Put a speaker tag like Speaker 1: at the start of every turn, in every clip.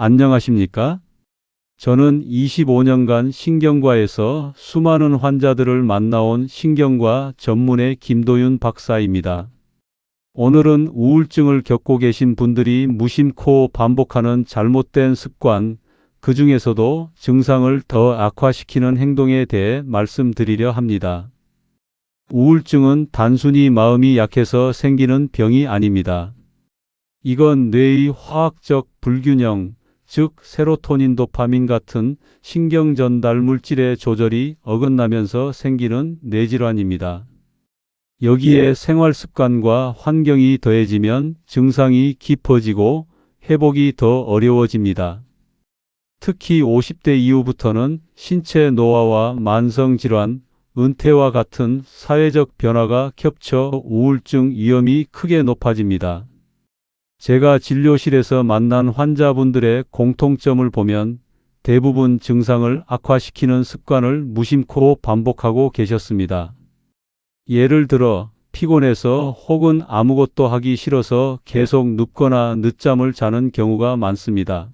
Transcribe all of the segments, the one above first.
Speaker 1: 안녕하십니까? 저는 25년간 신경과에서 수많은 환자들을 만나온 신경과 전문의 김도윤 박사입니다. 오늘은 우울증을 겪고 계신 분들이 무심코 반복하는 잘못된 습관, 그 중에서도 증상을 더 악화시키는 행동에 대해 말씀드리려 합니다. 우울증은 단순히 마음이 약해서 생기는 병이 아닙니다. 이건 뇌의 화학적 불균형, 즉 세로토닌 도파민 같은 신경 전달 물질의 조절이 어긋나면서 생기는 뇌질환입니다. 여기에 생활 습관과 환경이 더해지면 증상이 깊어지고 회복이 더 어려워집니다. 특히 50대 이후부터는 신체 노화와 만성 질환, 은퇴와 같은 사회적 변화가 겹쳐 우울증 위험이 크게 높아집니다. 제가 진료실에서 만난 환자분들의 공통점을 보면 대부분 증상을 악화시키는 습관을 무심코 반복하고 계셨습니다. 예를 들어 피곤해서 혹은 아무것도 하기 싫어서 계속 눕거나 늦잠을 자는 경우가 많습니다.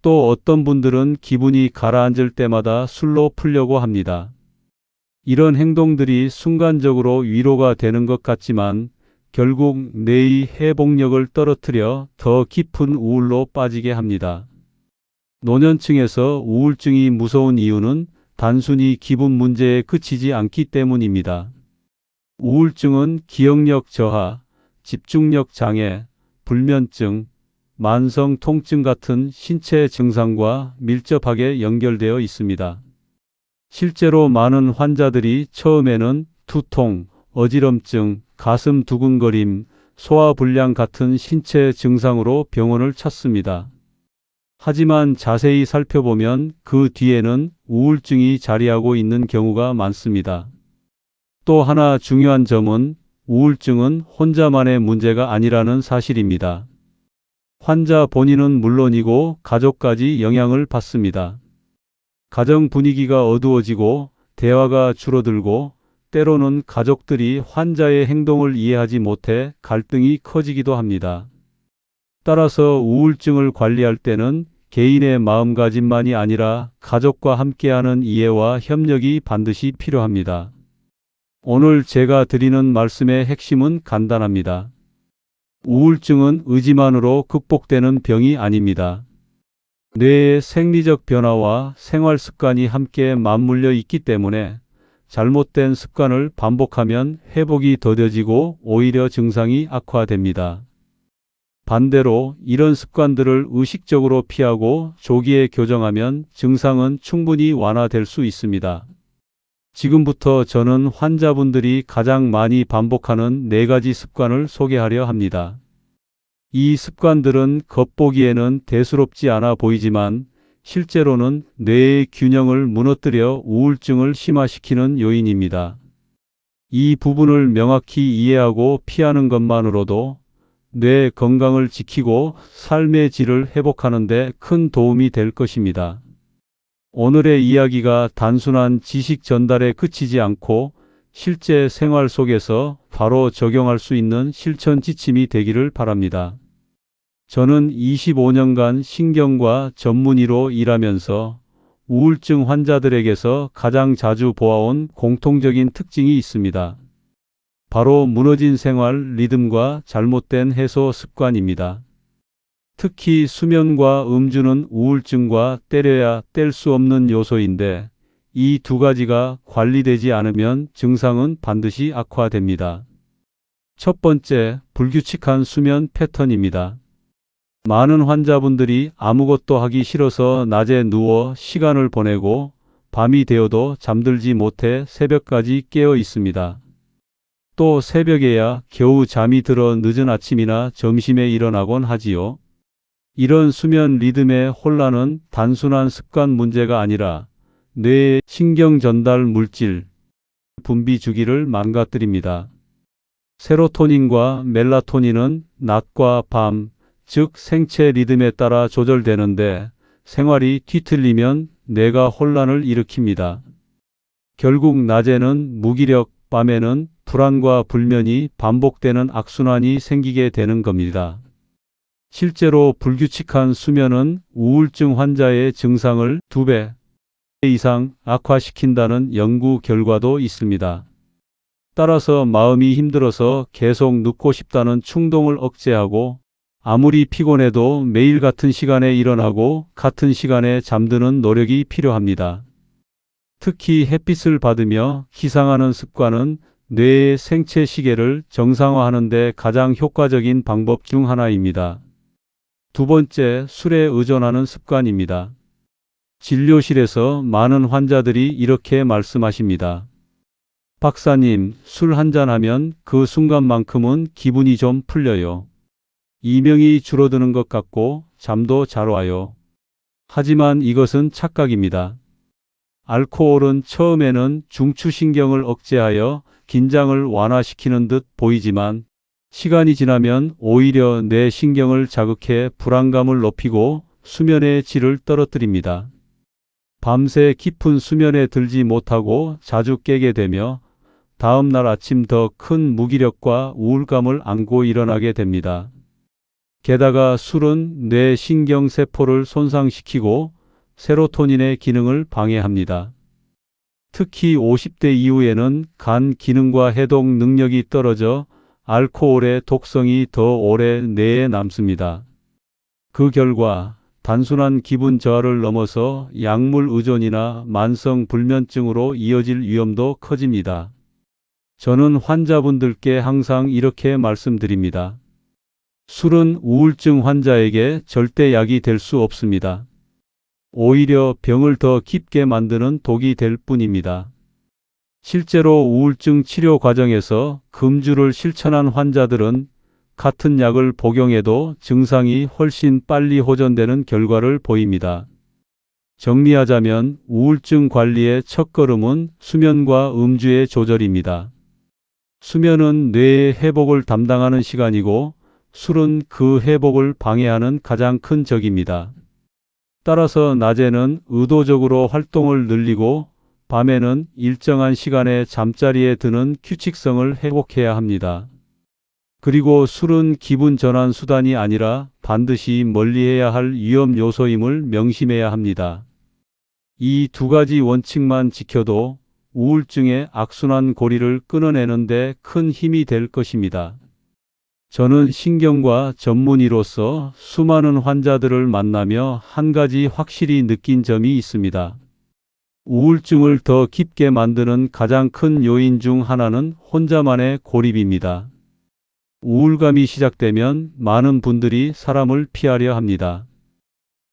Speaker 1: 또 어떤 분들은 기분이 가라앉을 때마다 술로 풀려고 합니다. 이런 행동들이 순간적으로 위로가 되는 것 같지만 결국 뇌의 회복력을 떨어뜨려 더 깊은 우울로 빠지게 합니다. 노년층에서 우울증이 무서운 이유는 단순히 기분 문제에 그치지 않기 때문입니다. 우울증은 기억력 저하, 집중력 장애, 불면증, 만성 통증 같은 신체 증상과 밀접하게 연결되어 있습니다. 실제로 많은 환자들이 처음에는 두통, 어지럼증, 가슴 두근거림, 소화불량 같은 신체 증상으로 병원을 찾습니다. 하지만 자세히 살펴보면 그 뒤에는 우울증이 자리하고 있는 경우가 많습니다. 또 하나 중요한 점은 우울증은 혼자만의 문제가 아니라는 사실입니다. 환자 본인은 물론이고 가족까지 영향을 받습니다. 가정 분위기가 어두워지고 대화가 줄어들고 때로는 가족들이 환자의 행동을 이해하지 못해 갈등이 커지기도 합니다. 따라서 우울증을 관리할 때는 개인의 마음가짐만이 아니라 가족과 함께하는 이해와 협력이 반드시 필요합니다. 오늘 제가 드리는 말씀의 핵심은 간단합니다. 우울증은 의지만으로 극복되는 병이 아닙니다. 뇌의 생리적 변화와 생활 습관이 함께 맞물려 있기 때문에 잘못된 습관을 반복하면 회복이 더뎌지고 오히려 증상이 악화됩니다. 반대로 이런 습관들을 의식적으로 피하고 조기에 교정하면 증상은 충분히 완화될 수 있습니다. 지금부터 저는 환자분들이 가장 많이 반복하는 네 가지 습관을 소개하려 합니다. 이 습관들은 겉보기에는 대수롭지 않아 보이지만 실제로는 뇌의 균형을 무너뜨려 우울증을 심화시키는 요인입니다. 이 부분을 명확히 이해하고 피하는 것만으로도 뇌 건강을 지키고 삶의 질을 회복하는 데 큰 도움이 될 것입니다. 오늘의 이야기가 단순한 지식 전달에 그치지 않고 실제 생활 속에서 바로 적용할 수 있는 실천 지침이 되기를 바랍니다. 저는 25년간 신경과 전문의로 일하면서 우울증 환자들에게서 가장 자주 보아온 공통적인 특징이 있습니다. 바로 무너진 생활 리듬과 잘못된 해소 습관입니다. 특히 수면과 음주는 우울증과 때려야 뗄 수 없는 요소인데 이 두 가지가 관리되지 않으면 증상은 반드시 악화됩니다. 첫 번째, 불규칙한 수면 패턴입니다. 많은 환자분들이 아무것도 하기 싫어서 낮에 누워 시간을 보내고 밤이 되어도 잠들지 못해 새벽까지 깨어 있습니다. 또 새벽에야 겨우 잠이 들어 늦은 아침이나 점심에 일어나곤 하지요. 이런 수면 리듬의 혼란은 단순한 습관 문제가 아니라 뇌의 신경 전달 물질 분비 주기를 망가뜨립니다. 세로토닌과 멜라토닌은 낮과 밤, 즉 생체 리듬에 따라 조절되는데 생활이 뒤틀리면 뇌가 혼란을 일으킵니다. 결국 낮에는 무기력, 밤에는 불안과 불면이 반복되는 악순환이 생기게 되는 겁니다. 실제로 불규칙한 수면은 우울증 환자의 증상을 2배 이상 악화시킨다는 연구 결과도 있습니다. 따라서 마음이 힘들어서 계속 눕고 싶다는 충동을 억제하고 아무리 피곤해도 매일 같은 시간에 일어나고 같은 시간에 잠드는 노력이 필요합니다. 특히 햇빛을 받으며 기상하는 습관은 뇌의 생체 시계를 정상화하는 데 가장 효과적인 방법 중 하나입니다. 두 번째, 술에 의존하는 습관입니다. 진료실에서 많은 환자들이 이렇게 말씀하십니다. 박사님, 술 한잔하면 그 순간만큼은 기분이 좀 풀려요. 이명이 줄어드는 것 같고 잠도 잘 와요. 하지만 이것은 착각입니다. 알코올은 처음에는 중추신경을 억제하여 긴장을 완화시키는 듯 보이지만 시간이 지나면 오히려 뇌 신경을 자극해 불안감을 높이고 수면의 질을 떨어뜨립니다. 밤새 깊은 수면에 들지 못하고 자주 깨게 되며 다음 날 아침 더 큰 무기력과 우울감을 안고 일어나게 됩니다. 게다가 술은 뇌 신경세포를 손상시키고 세로토닌의 기능을 방해합니다. 특히 50대 이후에는 간 기능과 해독 능력이 떨어져 알코올의 독성이 더 오래 뇌에 남습니다. 그 결과 단순한 기분 저하를 넘어서 약물 의존이나 만성 불면증으로 이어질 위험도 커집니다. 저는 환자분들께 항상 이렇게 말씀드립니다. 술은 우울증 환자에게 절대 약이 될 수 없습니다. 오히려 병을 더 깊게 만드는 독이 될 뿐입니다. 실제로 우울증 치료 과정에서 금주를 실천한 환자들은 같은 약을 복용해도 증상이 훨씬 빨리 호전되는 결과를 보입니다. 정리하자면 우울증 관리의 첫걸음은 수면과 음주의 조절입니다. 수면은 뇌의 회복을 담당하는 시간이고 술은 그 회복을 방해하는 가장 큰 적입니다. 따라서 낮에는 의도적으로 활동을 늘리고 밤에는 일정한 시간에 잠자리에 드는 규칙성을 회복해야 합니다. 그리고 술은 기분 전환 수단이 아니라 반드시 멀리해야 할 위험 요소임을 명심해야 합니다. 이 두 가지 원칙만 지켜도 우울증의 악순환 고리를 끊어내는데 큰 힘이 될 것입니다. 저는 신경과 전문의로서 수많은 환자들을 만나며 한 가지 확실히 느낀 점이 있습니다. 우울증을 더 깊게 만드는 가장 큰 요인 중 하나는 혼자만의 고립입니다. 우울감이 시작되면 많은 분들이 사람을 피하려 합니다.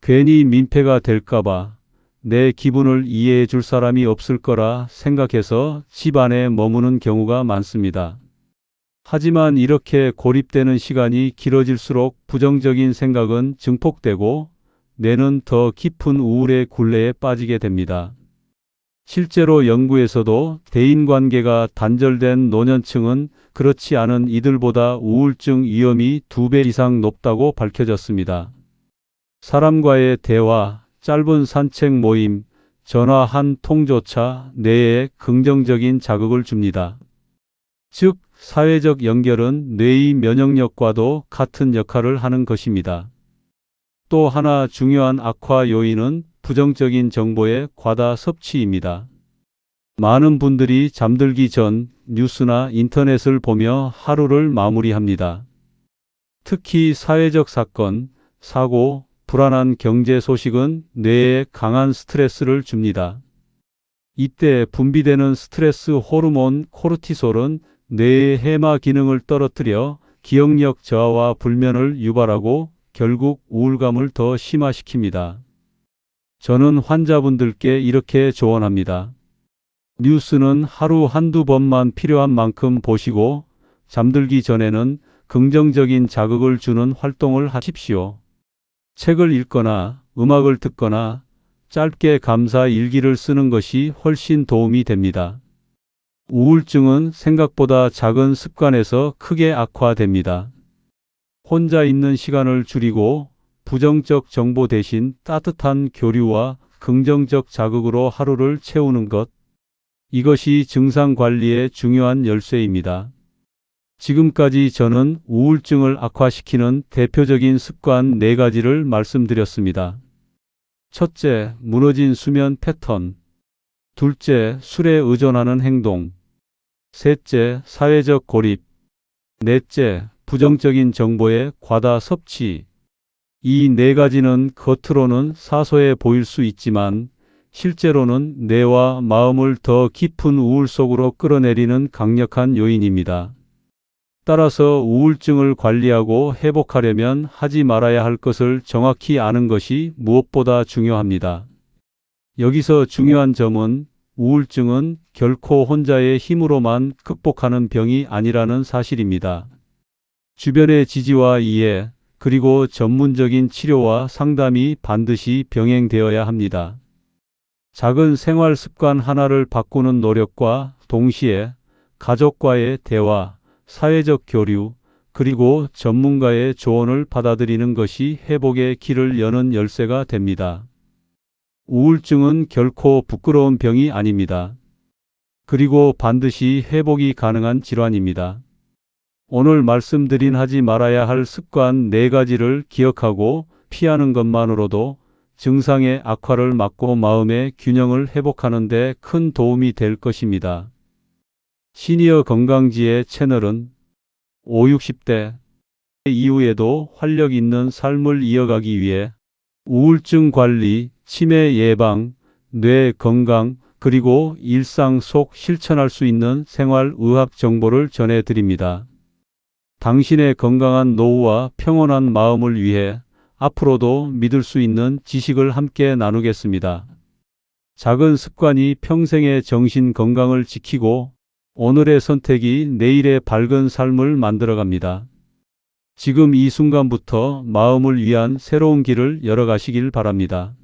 Speaker 1: 괜히 민폐가 될까봐 내 기분을 이해해 줄 사람이 없을 거라 생각해서 집 안에 머무는 경우가 많습니다. 하지만 이렇게 고립되는 시간이 길어질수록 부정적인 생각은 증폭되고 뇌는 더 깊은 우울의 굴레에 빠지게 됩니다. 실제로 연구에서도 대인관계가 단절된 노년층은 그렇지 않은 이들보다 우울증 위험이 두 배 이상 높다고 밝혀졌습니다. 사람과의 대화, 짧은 산책 모임, 전화 한 통조차 뇌에 긍정적인 자극을 줍니다. 즉, 사회적 연결은 뇌의 면역력과도 같은 역할을 하는 것입니다. 또 하나 중요한 악화 요인은 부정적인 정보의 과다 섭취입니다. 많은 분들이 잠들기 전 뉴스나 인터넷을 보며 하루를 마무리합니다. 특히 사회적 사건, 사고, 불안한 경제 소식은 뇌에 강한 스트레스를 줍니다. 이때 분비되는 스트레스 호르몬 코르티솔은 뇌의 해마 기능을 떨어뜨려 기억력 저하와 불면을 유발하고 결국 우울감을 더 심화시킵니다. 저는 환자분들께 이렇게 조언합니다. 뉴스는 하루 한두 번만 필요한 만큼 보시고 잠들기 전에는 긍정적인 자극을 주는 활동을 하십시오. 책을 읽거나 음악을 듣거나 짧게 감사 일기를 쓰는 것이 훨씬 도움이 됩니다. 우울증은 생각보다 작은 습관에서 크게 악화됩니다. 혼자 있는 시간을 줄이고 부정적 정보 대신 따뜻한 교류와 긍정적 자극으로 하루를 채우는 것. 이것이 증상 관리의 중요한 열쇠입니다. 지금까지 저는 우울증을 악화시키는 대표적인 습관 네 가지를 말씀드렸습니다. 첫째, 무너진 수면 패턴. 둘째, 술에 의존하는 행동. 셋째, 사회적 고립. 넷째, 부정적인 정보의 과다 섭취. 이 네 가지는 겉으로는 사소해 보일 수 있지만 실제로는 뇌와 마음을 더 깊은 우울 속으로 끌어내리는 강력한 요인입니다. 따라서 우울증을 관리하고 회복하려면 하지 말아야 할 것을 정확히 아는 것이 무엇보다 중요합니다. 여기서 중요한 점은 우울증은 결코 혼자의 힘으로만 극복하는 병이 아니라는 사실입니다. 주변의 지지와 이해, 그리고 전문적인 치료와 상담이 반드시 병행되어야 합니다. 작은 생활 습관 하나를 바꾸는 노력과 동시에 가족과의 대화, 사회적 교류, 그리고 전문가의 조언을 받아들이는 것이 회복의 길을 여는 열쇠가 됩니다. 우울증은 결코 부끄러운 병이 아닙니다. 그리고 반드시 회복이 가능한 질환입니다. 오늘 말씀드린 하지 말아야 할 습관 네 가지를 기억하고 피하는 것만으로도 증상의 악화를 막고 마음의 균형을 회복하는 데 큰 도움이 될 것입니다. 시니어 건강지의 채널은 5, 60대 이후에도 활력 있는 삶을 이어가기 위해 우울증 관리, 치매 예방, 뇌 건강, 그리고 일상 속 실천할 수 있는 생활 의학 정보를 전해드립니다. 당신의 건강한 노후와 평온한 마음을 위해 앞으로도 믿을 수 있는 지식을 함께 나누겠습니다. 작은 습관이 평생의 정신 건강을 지키고 오늘의 선택이 내일의 밝은 삶을 만들어갑니다. 지금 이 순간부터 마음을 위한 새로운 길을 열어가시길 바랍니다.